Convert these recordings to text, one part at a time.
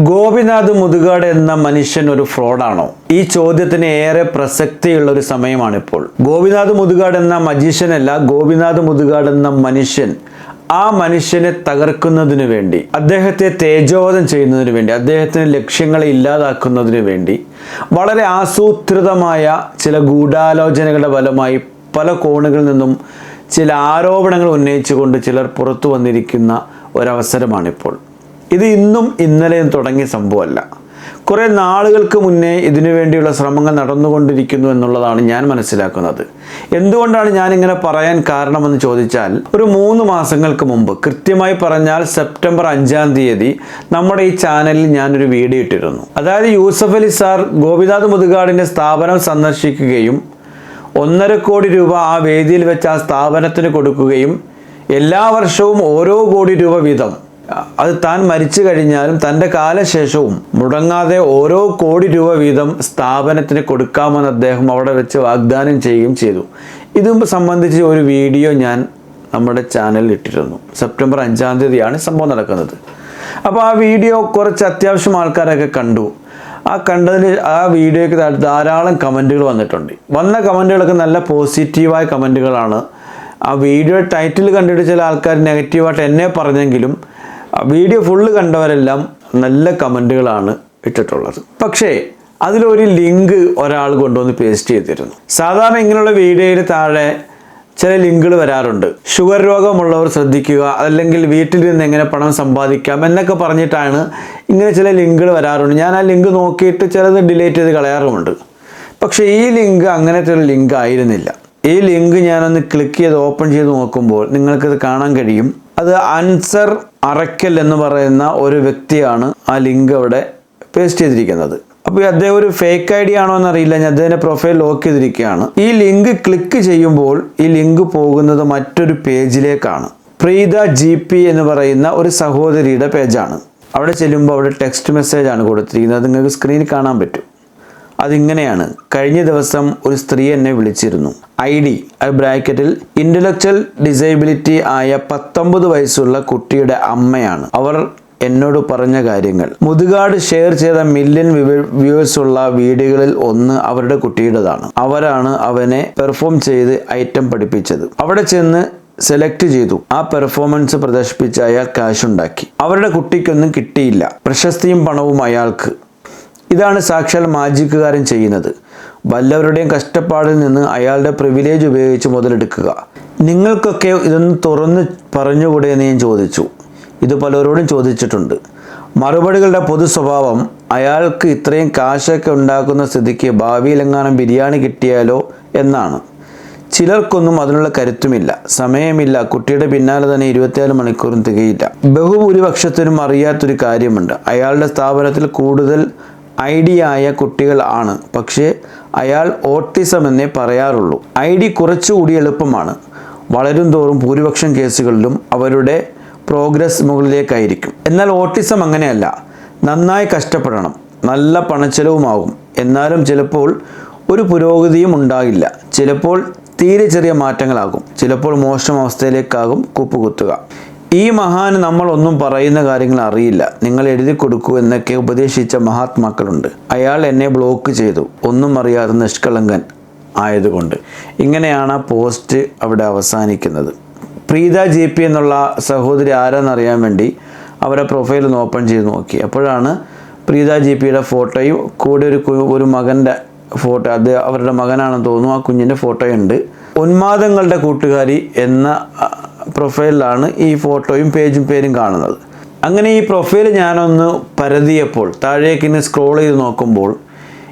ഗോപിനാഥ് മുതുകാട് എന്ന മനുഷ്യൻ ഒരു ഫ്രോഡാണോ? ഈ ചോദ്യത്തിന് ഏറെ പ്രസക്തിയുള്ള ഒരു സമയമാണിപ്പോൾ. ഗോപിനാഥ് മുതുകാട് എന്ന മജീഷ്യനല്ല ഗോപിനാഥ് മുതുകാട് എന്ന മനുഷ്യൻ ആ മനുഷ്യനെ തകർക്കുന്നതിന് വേണ്ടി അദ്ദേഹത്തെ തേജോവധം ചെയ്യുന്നതിന് വേണ്ടി അദ്ദേഹത്തിന് ലക്ഷ്യങ്ങളെ ഇല്ലാതാക്കുന്നതിന് വേണ്ടി വളരെ ആസൂത്രിതമായ ചില ഗൂഢാലോചനകളുടെ ഫലമായി പല കോണുകളിൽ നിന്നും ചില ആരോപണങ്ങൾ ഉന്നയിച്ചുകൊണ്ട് ചിലർ പുറത്തു വന്നിരിക്കുന്ന ഒരവസരമാണിപ്പോൾ. ഇത് ഇന്നും ഇന്നലെയും തുടങ്ങിയ സംഭവമല്ല. കുറേ നാളുകൾക്ക് മുന്നേ ഇതിനു വേണ്ടിയുള്ള ശ്രമങ്ങൾ നടന്നുകൊണ്ടിരിക്കുന്നു എന്നുള്ളതാണ് ഞാൻ മനസ്സിലാക്കുന്നത്. എന്തുകൊണ്ടാണ് ഞാൻ ഇങ്ങനെ പറയാൻ കാരണമെന്ന് ചോദിച്ചാൽ ഒരു മൂന്ന് മാസങ്ങൾക്ക് മുമ്പ് കൃത്യമായി പറഞ്ഞാൽ സെപ്റ്റംബർ അഞ്ചാം തീയതി നമ്മുടെ ഈ ചാനലിൽ ഞാനൊരു വീഡിയോ ഇട്ടിരുന്നു. അതായത് യൂസഫ് അലി സാർ ഗോപിനാഥ് മുതുകാടിന്റെ സ്ഥാപനം സന്ദർശിക്കുകയും ഒന്നര കോടി രൂപ ആ വേദിയിൽ വെച്ച് ആ സ്ഥാപനത്തിന് കൊടുക്കുകയും എല്ലാ വർഷവും ഓരോ കോടി രൂപ വീതം അത് താൻ മരിച്ചു കഴിഞ്ഞാലും തന്റെ കാലശേഷവും മുടങ്ങാതെ ഓരോ കോടി രൂപ വീതം സ്ഥാപനത്തിന് കൊടുക്കാമെന്ന് അദ്ദേഹം അവിടെ വെച്ച് വാഗ്ദാനം ചെയ്യുകയും ചെയ്തു. ഇതും സംബന്ധിച്ച് ഒരു വീഡിയോ ഞാൻ നമ്മുടെ ചാനലിൽ ഇട്ടിരുന്നു. സെപ്റ്റംബർ അഞ്ചാം തീയതിയാണ് സംഭവം നടക്കുന്നത്. അപ്പോൾ ആ വീഡിയോ കുറച്ച് അത്യാവശ്യം ആൾക്കാരൊക്കെ കണ്ടു. ആ കണ്ടതിന് ആ വീഡിയോയ്ക്ക് ധാരാളം കമന്റുകൾ വന്നിട്ടുണ്ട്. വന്ന കമന്റുകളൊക്കെ നല്ല പോസിറ്റീവായ കമന്റുകളാണ്. ആ വീഡിയോ ടൈറ്റിൽ കണ്ടിട്ട് ചില ആൾക്കാർ നെഗറ്റീവായിട്ട് എന്നെ പറഞ്ഞെങ്കിലും വീഡിയോ ഫുള്ള് കണ്ടവരെല്ലാം നല്ല കമന്റുകളാണ് ഇട്ടിട്ടുള്ളത്. പക്ഷേ അതിലൊരു ലിങ്ക് ഒരാൾ കൊണ്ടുവന്ന് പേസ്റ്റ് ചെയ്തിരുന്നു. സാധാരണ ഇങ്ങനെയുള്ള വീഡിയോയിൽ താഴെ ചില ലിങ്കുകൾ വരാറുണ്ട്. ഷുഗർ രോഗമുള്ളവർ ശ്രദ്ധിക്കുക അല്ലെങ്കിൽ നിന്ന് എങ്ങനെ പണം സമ്പാദിക്കാം എന്നൊക്കെ പറഞ്ഞിട്ടാണ് ഇങ്ങനെ ചില ലിങ്കുകൾ വരാറുണ്ട്. ഞാൻ ആ ലിങ്ക് നോക്കിയിട്ട് ചിലത് ഡിലീറ്റ് ചെയ്ത് കളയാറുമുണ്ട്. പക്ഷേ ഈ ലിങ്ക് അങ്ങനത്തെ ഒരു ലിങ്ക് ആയിരുന്നില്ല. ഈ ലിങ്ക് ഞാനൊന്ന് ക്ലിക്ക് ചെയ്ത് ഓപ്പൺ ചെയ്ത് നോക്കുമ്പോൾ നിങ്ങൾക്കിത് കാണാൻ കഴിയും. അത് അൻസർ അറക്കൽ എന്ന് പറയുന്ന ഒരു വ്യക്തിയാണ് ആ ലിങ്ക് അവിടെ പേസ്റ്റ് ചെയ്തിരിക്കുന്നത്. അപ്പോൾ അദ്ദേഹം ഒരു ഫേക്ക് ഐ ഡി ആണോ എന്നറിയില്ല. ഞാൻ അദ്ദേഹത്തിന്റെ പ്രൊഫൈൽ ലോക്ക് ചെയ്തിരിക്കുകയാണ്. ഈ ലിങ്ക് ക്ലിക്ക് ചെയ്യുമ്പോൾ ഈ ലിങ്ക് പോകുന്നത് മറ്റൊരു പേജിലേക്കാണ്. പ്രീത ജി പി എന്ന് പറയുന്ന ഒരു സഹോദരിയുടെ പേജാണ്. അവിടെ ചെല്ലുമ്പോൾ അവിടെ ടെക്സ്റ്റ് മെസ്സേജാണ് കൊടുത്തിരിക്കുന്നത്. നിങ്ങൾക്ക് സ്ക്രീനിൽ കാണാൻ പറ്റും. അതിങ്ങനെയാണ്. കഴിഞ്ഞ ദിവസം ഒരു സ്ത്രീ എന്നെ വിളിച്ചിരുന്നു. ഐ ഡി ബ്രാക്കറ്റിൽ ഇന്റലക്ച്വൽ ഡിസേബിലിറ്റി ആയ പത്തൊമ്പത് വയസ്സുള്ള കുട്ടിയുടെ അമ്മയാണ്. അവർ എന്നോട് പറഞ്ഞ കാര്യങ്ങൾ. മുതുകാട് ഷെയർ ചെയ്ത മില്യൺ വ്യൂവേഴ്സ് ഉള്ള വീഡിയോകളിൽ ഒന്ന് അവരുടെ കുട്ടിയുടേതാണ്. അവരാണ് അവനെ പെർഫോം ചെയ്ത് ഐറ്റം പഠിപ്പിച്ചത്. അവിടെ ചെന്ന് സെലക്ട് ചെയ്തു. ആ പെർഫോമൻസ് പ്രദർശിപ്പിച്ച് അയാൾ കാശ് ഉണ്ടാക്കി അവരുടെ കുട്ടിക്കൊന്നും കിട്ടിയില്ല. പ്രശസ്തിയും പണവും അയാൾക്ക്. ഇതാണ് സാക്ഷാൽ മാജിക്കുകാരൻ ചെയ്യുന്നത്. വല്ലവരുടെയും കഷ്ടപ്പാടിൽ നിന്ന് അയാളുടെ പ്രിവിലേജ് ഉപയോഗിച്ച് മുതലെടുക്കുക. നിങ്ങൾക്കൊക്കെ ഇതൊന്ന് തുറന്ന് പറഞ്ഞുകൂടെ എന്ന് ഞാൻ ചോദിച്ചു. ഇത് പലരോടും ചോദിച്ചിട്ടുണ്ട്. മറുപടികളുടെ പൊതു സ്വഭാവം അയാൾക്ക് ഇത്രയും കാശൊക്കെ ഉണ്ടാക്കുന്ന സ്ഥിതിക്ക് ഭാവിയിലെങ്ങാനും ബിരിയാണി കിട്ടിയാലോ എന്നാണ്. ചിലർക്കൊന്നും അതിനുള്ള കരുത്തുമില്ല. സമയമില്ല. കുട്ടിയുടെ പിന്നാലെ തന്നെ ഇരുപത്തിനാല് മണിക്കൂറും തികയില്ല. ബഹുഭൂരിപക്ഷത്തിനും അറിയാത്തൊരു കാര്യമുണ്ട്. അയാളുടെ സ്ഥാപനത്തിൽ കൂടുതൽ ഐ ഡി ആയ കുട്ടികൾ ആണ്. പക്ഷേ അയാൾ ഓട്ടിസം എന്നേ പറയാറുള്ളൂ. ഐ ഡി കുറച്ചുകൂടി എളുപ്പമാണ്. വളരും തോറും ഭൂരിപക്ഷം കേസുകളിലും അവരുടെ പ്രോഗ്രസ് മുകളിലേക്കായിരിക്കും. എന്നാൽ ഓട്ടിസം അങ്ങനെയല്ല. നന്നായി കഷ്ടപ്പെടണം. നല്ല പണച്ചെലവുമാകും എന്നാലും ചിലപ്പോൾ ഒരു പുരോഗതിയും ഉണ്ടാകില്ല. ചിലപ്പോൾ തീരെ ചെറിയ മാറ്റങ്ങളാകും. ചിലപ്പോൾ മോശം അവസ്ഥയിലേക്കാകും കുപ്പുകുത്തുക. ഈ മഹാന് നമ്മൾ ഒന്നും പറയുന്ന കാര്യങ്ങൾ അറിയില്ല. നിങ്ങൾ എഴുതി കൊടുക്കൂ എന്നൊക്കെ ഉപദേശിച്ച മഹാത്മാക്കളുണ്ട്. അയാൾ എന്നെ ബ്ലോക്ക് ചെയ്തു. ഒന്നും അറിയാതെ നിഷ്കളങ്കൻ ആയതുകൊണ്ട്. ഇങ്ങനെയാണ് ആ പോസ്റ്റ് അവിടെ അവസാനിക്കുന്നത്. പ്രീത ജി പി എന്നുള്ള സഹോദരി ആരാന്നറിയാൻ വേണ്ടി അവരെ പ്രൊഫൈൽ ഒന്ന് ഓപ്പൺ ചെയ്ത് നോക്കി. അപ്പോഴാണ് പ്രീത ജി പിയുടെ ഫോട്ടോയും കൂടെ ഒരു ഒരു മകന്റെ ഫോട്ടോ അത് അവരുടെ മകനാണെന്ന് തോന്നുന്നു. ആ കുഞ്ഞിന്റെ ഫോട്ടോയുണ്ട്. ഉന്മാദങ്ങളുടെ കൂട്ടുകാരി എന്ന പ്രൊഫൈലിലാണ് ഈ ഫോട്ടോയും പേജും പേരും കാണുന്നത്. അങ്ങനെ ഈ പ്രൊഫൈൽ ഞാനൊന്ന് പരതിയപ്പോൾ താഴേക്ക് ഇനി സ്ക്രോൾ ചെയ്ത് നോക്കുമ്പോൾ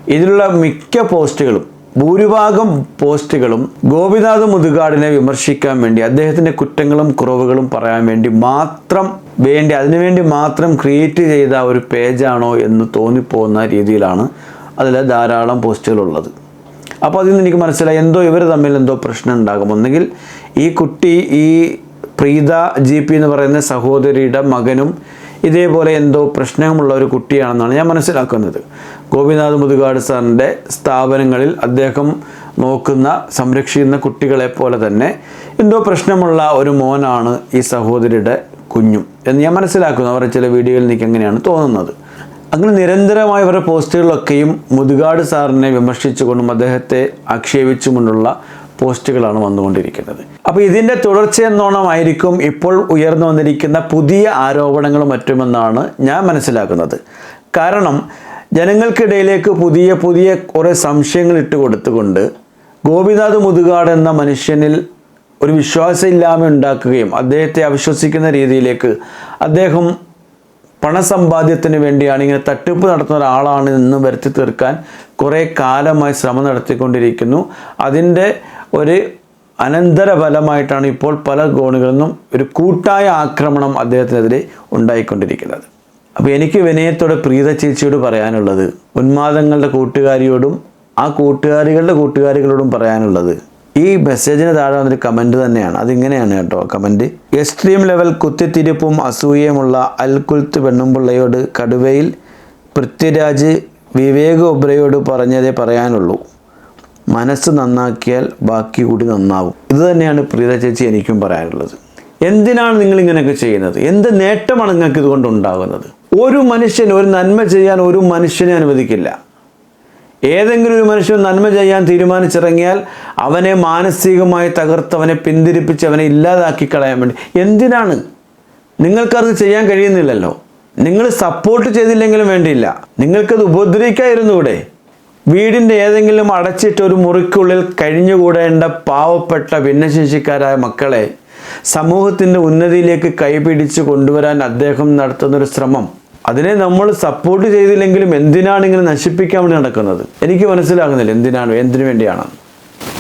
ഇതിലുള്ള മിക്ക പോസ്റ്റുകളും ഭൂരിഭാഗം പോസ്റ്റുകളും ഗോപിനാഥ് മുതുകാടിനെ വിമർശിക്കാൻ വേണ്ടി അദ്ദേഹത്തിന്റെ കുറ്റങ്ങളും കുറവുകളും പറയാൻ വേണ്ടി മാത്രം വേണ്ടി അതിനുവേണ്ടി മാത്രം ക്രിയേറ്റ് ചെയ്ത ഒരു പേജാണോ എന്ന് തോന്നിപ്പോകുന്ന രീതിയിലാണ് അതിൽ ധാരാളം പോസ്റ്റുകളുള്ളത് അപ്പോൾ അതിൽ നിന്ന് എനിക്ക് മനസ്സിലായി എന്തോ ഇവർ തമ്മിൽ എന്തോ പ്രശ്നം ഉണ്ടാകും. ഒന്നുകിൽ ഈ കുട്ടി ഈ പ്രീത ജി പി എന്ന് പറയുന്ന സഹോദരിയുടെ മകനും ഇതേപോലെ എന്തോ പ്രശ്നമുള്ള ഒരു കുട്ടിയാണെന്നാണ് ഞാൻ മനസ്സിലാക്കുന്നത്. ഗോപിനാഥ് മുതുകാട് സാറിന്റെ സ്ഥാപനങ്ങളിൽ അദ്ദേഹം നോക്കുന്ന സംരക്ഷിക്കുന്ന കുട്ടികളെ പോലെ തന്നെ എന്തോ പ്രശ്നമുള്ള ഒരു മോനാണ് ഈ സഹോദരിയുടെ കുഞ്ഞും എന്ന് ഞാൻ മനസ്സിലാക്കുന്നു. അവരുടെ ചില വീഡിയോയിൽ എനിക്ക് എങ്ങനെയാണ് തോന്നുന്നത്. അങ്ങനെ നിരന്തരമായ അവരുടെ പോസ്റ്റുകളിലൊക്കെയും മുതുകാട് സാറിനെ വിമർശിച്ചുകൊണ്ടും അദ്ദേഹത്തെ ആക്ഷേപിച്ചുകൊണ്ടുള്ള പോസ്റ്റുകളാണ് വന്നുകൊണ്ടിരിക്കുന്നത്. അപ്പോൾ ഇതിന്റെ തുടർച്ചയെന്നോണമായിരിക്കും ഇപ്പോൾ ഉയർന്നു വന്നിരിക്കുന്ന പുതിയ ആരോപണങ്ങളും മറ്റുമെന്നാണ് ഞാൻ മനസ്സിലാക്കുന്നത്. കാരണം ജനങ്ങൾക്കിടയിലേക്ക് പുതിയ പുതിയ കുറേ സംശയങ്ങൾ ഇട്ട് കൊടുത്തുകൊണ്ട് ഗോപിനാഥ് മുതുകാട് എന്ന മനുഷ്യനിൽ ഒരു വിശ്വാസമില്ലായ്മ ഉണ്ടാക്കുകയും അദ്ദേഹത്തെ അവിശ്വസിക്കുന്ന രീതിയിലേക്ക് അദ്ദേഹം പണസമ്പാദ്യത്തിന് വേണ്ടിയാണ് ഇങ്ങനെ തട്ടിപ്പ് നടത്തുന്ന ഒരാളാണ് എന്ന് വരുത്തി തീർക്കാൻ കുറേ കാലമായി ശ്രമം നടത്തിക്കൊണ്ടിരിക്കുന്നു. അതിന്റെ ഒരു അനന്തരഫലമായിട്ടാണ് ഇപ്പോൾ പല ഗോണുകളിൽ നിന്നും ഒരു കൂട്ടായ ആക്രമണം അദ്ദേഹത്തിനെതിരെ ഉണ്ടായിക്കൊണ്ടിരിക്കുന്നത്. അപ്പോൾ എനിക്ക് വിനയത്തോടെ പ്രീത ചേച്ചിയോട് പറയാനുള്ളത് ഉന്മാദങ്ങളുടെ കൂട്ടുകാരിയോടും ആ കൂട്ടുകാരികളുടെ കൂട്ടുകാരികളോടും പറയാനുള്ളത് ഈ മെസ്സേജിന് താഴെ വന്നൊരു കമന്റ് തന്നെയാണ്. അതിങ്ങനെയാണ് കേട്ടോ കമന്റ് എക്സ്ട്രീം ലെവൽ കുത്തിത്തിരിപ്പും അസൂയയുമുള്ള അൽകുൽത്ത് പെണ്ണുമ്പിള്ളയോട് കടുവയിൽ പൃഥ്വിരാജ് വിവേക് ഒബ്രയോട് പറഞ്ഞതേ പറയാനുള്ളൂ. മനസ്സ് നന്നാക്കിയാൽ ബാക്കി കൂടി നന്നാവും. ഇത് തന്നെയാണ് പ്രീത ചേച്ചി എനിക്കും പറയാനുള്ളത്. എന്തിനാണ് നിങ്ങൾ ഇങ്ങനെയൊക്കെ ചെയ്യുന്നത്? എന്ത് നേട്ടമാണ് നിങ്ങൾക്ക് ഇതുകൊണ്ട് ഉണ്ടാകുന്നത്? ഒരു മനുഷ്യൻ ഒരു നന്മ ചെയ്യാൻ ഒരു മനുഷ്യനെ അനുവദിക്കില്ല. ഏതെങ്കിലും ഒരു മനുഷ്യൻ നന്മ ചെയ്യാൻ തീരുമാനിച്ചിറങ്ങിയാൽ അവനെ മാനസികമായി തകർത്ത് അവനെ പിന്തിരിപ്പിച്ച് അവനെ ഇല്ലാതാക്കി കളയാൻ വേണ്ടി. എന്തിനാണ്? നിങ്ങൾക്കത് ചെയ്യാൻ കഴിയുന്നില്ലല്ലോ. നിങ്ങൾ സപ്പോർട്ട് ചെയ്തില്ലെങ്കിലും വേണ്ടിയില്ല. നിങ്ങൾക്കത് ഉപദ്രവിക്കായിരുന്നു ഇവിടെ വീടിന്റെ ഏതെങ്കിലും അടച്ചിട്ട് ഒരു മുറിക്കുള്ളിൽ കഴിഞ്ഞുകൂടേണ്ട പാവപ്പെട്ട ഭിന്നശേഷിക്കാരായ മക്കളെ സമൂഹത്തിന്റെ ഉന്നതിയിലേക്ക് കൈപിടിച്ച് കൊണ്ടുവരാൻ അദ്ദേഹം നടത്തുന്നൊരു ശ്രമം. അതിനെ നമ്മൾ സപ്പോർട്ട് ചെയ്തില്ലെങ്കിലും എന്തിനാണ് ഇങ്ങനെ നശിപ്പിക്കാൻ വേണ്ടി നടക്കുന്നത്? എനിക്ക് മനസ്സിലാകുന്നില്ല എന്തിനാണ് എന്തിനു വേണ്ടിയാണ്.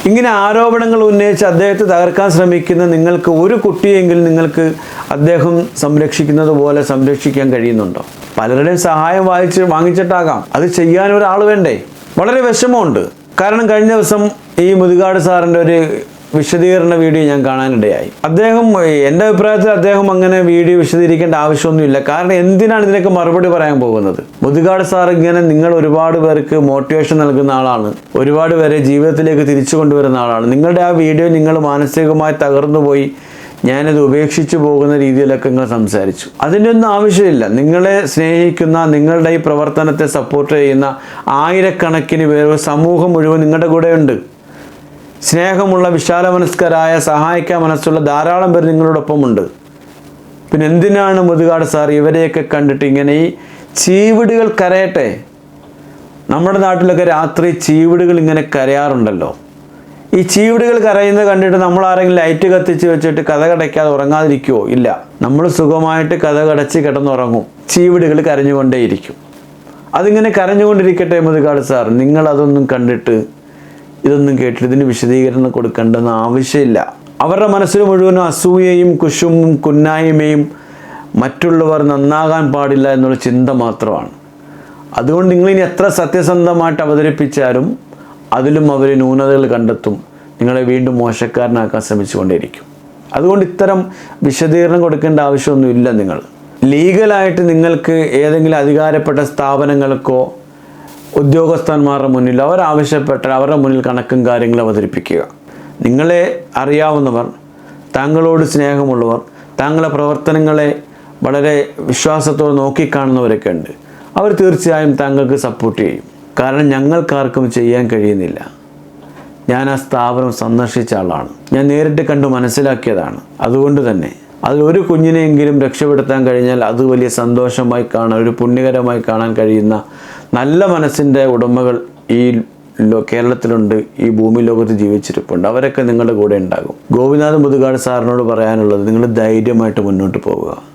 ഇങ്ങനെ ആരോപണങ്ങൾ ഉന്നയിച്ച് അദ്ദേഹത്തെ തകർക്കാൻ ശ്രമിക്കുന്ന നിങ്ങൾക്ക് ഒരു കുട്ടിയെങ്കിലും നിങ്ങൾക്ക് അദ്ദേഹം സംരക്ഷിക്കുന്നത് പോലെ സംരക്ഷിക്കാൻ കഴിയുന്നുണ്ടോ? പലരുടെയും സഹായം വായിച്ച് വാങ്ങിച്ചിട്ടാകാം. അത് ചെയ്യാൻ ഒരാൾ വേണ്ടേ? വളരെ വിഷമമുണ്ട്. കാരണം കഴിഞ്ഞ ദിവസം ഈ മുതുകാട് സാറിന്റെ ഒരു വിശദീകരണ വീഡിയോ ഞാൻ കാണാനിടയായി. അദ്ദേഹം എന്റെ അഭിപ്രായത്തിൽ അദ്ദേഹം അങ്ങനെ വീഡിയോ വിശദീകരിക്കേണ്ട ആവശ്യമൊന്നുമില്ല. കാരണം എന്തിനാണ് ഇതിനൊക്കെ മറുപടി പറയാൻ പോകുന്നത്? മുതുകാട് സാർ ഇങ്ങനെ നിങ്ങൾ ഒരുപാട് പേർക്ക് മോട്ടിവേഷൻ നൽകുന്ന ആളാണ്. ഒരുപാട് പേരെ ജീവിതത്തിലേക്ക് തിരിച്ചു കൊണ്ടുവരുന്ന ആളാണ്. നിങ്ങളുടെ ആ വീഡിയോ നിങ്ങൾ മാനസികമായി തകർന്നു പോയി. ഞാനത് ഉപേക്ഷിച്ചു പോകുന്ന രീതിയിലൊക്കെ നിങ്ങൾ സംസാരിച്ചു. അതിന്റെ ഒന്നും ആവശ്യമില്ല. നിങ്ങളെ സ്നേഹിക്കുന്ന നിങ്ങളുടെ ഈ പ്രവർത്തനത്തെ സപ്പോർട്ട് ചെയ്യുന്ന ആയിരക്കണക്കിന് പേർ സമൂഹം മുഴുവൻ നിങ്ങളുടെ കൂടെയുണ്ട്. സ്നേഹമുള്ള വിശാല മനസ്കരായ സഹായിക്കാൻ മനസ്സുള്ള ധാരാളം പേർ നിങ്ങളോടൊപ്പമുണ്ട് പിന്നെ എന്തിനാണ് മുതുകാട് സാർ ഇവരെയൊക്കെ കണ്ടിട്ട് ഇങ്ങനെ ഈ ചീവിടുകൾ കരയട്ടെ? നമ്മുടെ നാട്ടിലൊക്കെ രാത്രി ചീവിടുകൾ ഇങ്ങനെ കരയാറുണ്ടല്ലോ. ഈ ചീവിടുകൾ കരയുന്നത് കണ്ടിട്ട് നമ്മൾ ആരെങ്കിലും ലൈറ്റ് കത്തിച്ച് വെച്ചിട്ട് കഥ കടയ്ക്കാതെ ഉറങ്ങാതിരിക്കുമോ ഇല്ല. നമ്മൾ സുഖമായിട്ട് കഥ കടച്ച് കിടന്നുറങ്ങും. ചീവിടുകൾ കരഞ്ഞുകൊണ്ടേയിരിക്കും. അതിങ്ങനെ കരഞ്ഞുകൊണ്ടിരിക്കട്ടെ മുതുകാട് സാർ. നിങ്ങൾ അതൊന്നും കണ്ടിട്ട് ഇതൊന്നും കേട്ടിട്ട് ഇതിന് വിശദീകരണം കൊടുക്കേണ്ടെന്ന് ആവശ്യമില്ല. അവരുടെ മനസ്സിൽ മുഴുവനും അസൂയയും കുശുമ്പും കുന്നായ്മയും മറ്റുള്ളവർ നന്നാകാൻ പാടില്ല എന്നുള്ള ചിന്ത മാത്രമാണ്. അതുകൊണ്ട് നിങ്ങളിനി എത്ര സത്യസന്ധമായിട്ട് അവതരിപ്പിച്ചാലും അതിലും അവർ ന്യൂനതകൾ കണ്ടെത്തും. നിങ്ങളെ വീണ്ടും മോശക്കാരനാക്കാൻ ശ്രമിച്ചുകൊണ്ടേയിരിക്കും. അതുകൊണ്ട് ഇത്തരം വിശദീകരണം കൊടുക്കേണ്ട ആവശ്യമൊന്നുമില്ല നിങ്ങൾ. ലീഗലായിട്ട് നിങ്ങൾക്ക് ഏതെങ്കിലും അധികാരപ്പെട്ട സ്ഥാപനങ്ങൾക്കോ ഉദ്യോഗസ്ഥന്മാരുടെ മുന്നിൽ അവരാവശ്യപ്പെട്ട അവരുടെ മുന്നിൽ കണക്കും കാര്യങ്ങളും അവതരിപ്പിക്കുക. നിങ്ങളെ അറിയാവുന്നവർ താങ്കളോട് സ്നേഹമുള്ളവർ താങ്കളുടെ പ്രവർത്തനങ്ങളെ വളരെ വിശ്വാസത്തോടെ നോക്കിക്കാണുന്നവരൊക്കെ ഉണ്ട്. അവർ തീർച്ചയായും താങ്കൾക്ക് സപ്പോർട്ട് ചെയ്യും. കാരണം ഞങ്ങൾക്കാർക്കും ചെയ്യാൻ കഴിയുന്നില്ല. ഞാൻ ആ സ്ഥാപനം സന്ദർശിച്ച ആളാണ്. ഞാൻ നേരിട്ട് കണ്ടു മനസ്സിലാക്കിയതാണ്. അതുകൊണ്ട് തന്നെ അതിൽ ഒരു കുഞ്ഞിനെയെങ്കിലും രക്ഷപ്പെടുത്താൻ കഴിഞ്ഞാൽ അത് വലിയ സന്തോഷമായി കാണാൻ ഒരു പുണ്യകരമായി കാണാൻ കഴിയുന്ന നല്ല മനസ്സിന്റെ ഉടമകൾ ഈ കേരളത്തിലുണ്ട് ഈ ഭൂമി ലോകത്ത് ജീവിച്ചിരിപ്പുണ്ട്. അവരൊക്കെ നിങ്ങളുടെ കൂടെ ഉണ്ടാകും. ഗോപിനാഥ് മുതുകാട് സാറിനോട് പറയാനുള്ളത് നിങ്ങൾ ധൈര്യമായിട്ട് മുന്നോട്ട് പോവുക.